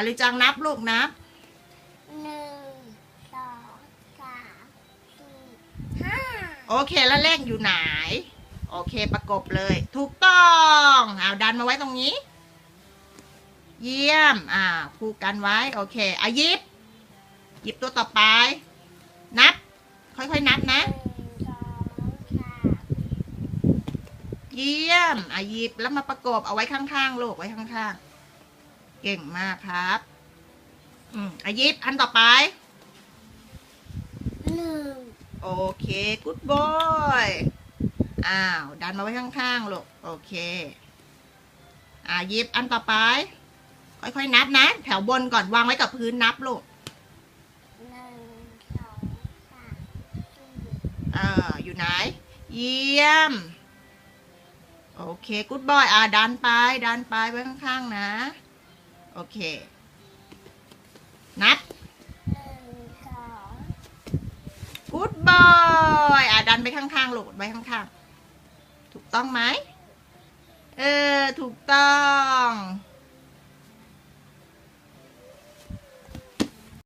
อาริจังนับลูกนับหนึ่งสองสามสี่ห้าโอเคแล้วเลขอยู่ไหน โอเคประกบเลย ถูกต้องเอาดันมาไว้ตรงนี้ เยี่ยม อ่า คู่กันไว้ โอเคอายิบหยิบตัวต่อไป นับ ค่อยๆนับหนะนึ่งสองสามเยี่ยมอายิบแล้วมาประกบเอาไว้ข้างๆลูกไว้ข้างๆ เก่งมากครับ อืมอายิบอันต่อไป หนึ่งโอเคกูดบอยอ้าว ดันมาไว้ข้างๆลูกโอเค อ่าหยิบอันต่อไป ค่อยๆนับนะ แถวบนก่อนวางไว้กับพื้นนับลูกหนึ่งสองสามสี่เอออยู่ไหน เยี่ยม โอเคกูดบอย อ่าดันไป ดันไปไว้ข้างๆนะ โอเค นับหนึ่งสองกูดบอยอ่าดันไปข้างๆลูกไว้ข้างๆ ถูกต้องไหม